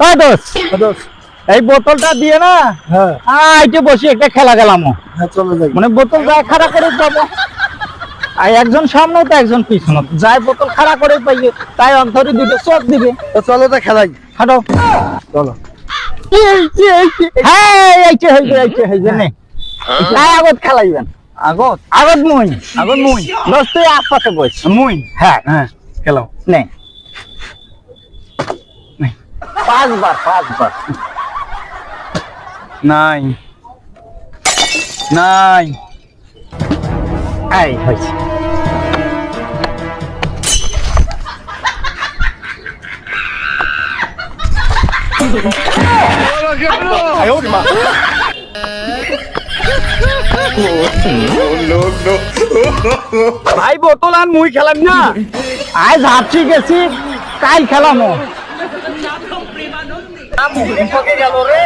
দোষ এই বোতলটা দিয়ে না? হ্যাঁ। আইটে বসে একটা খেলা গেলাম হ্যাঁ চলো মানে বোতল যায় খাড়া করে যাব আর একজন সামনে তো একজন পিছনে যাই বোতল খাড়া করে পাইবে তাই অক ধরে দুটো চোখ দিবে। তো চলো তো খেলাই। হাঁটো চলো। হ্যাঁ এইছে হইছে এইছে হইছে নে। তাই আগত খেলাইবেন। আগত? আগত মুই আগত মুই দোস্ত তুই আপাতে বস। মুই হ্যাঁ। হ্যাঁ খেলাও। নে নে। পাঁচবার পাঁচবার। নাই। নাই। এই হয়েছে। ভাই বোতল আর মুই খেলাম না। আজ হাঁপছি গেছি কাল খেলামো। বিপদে গেল রে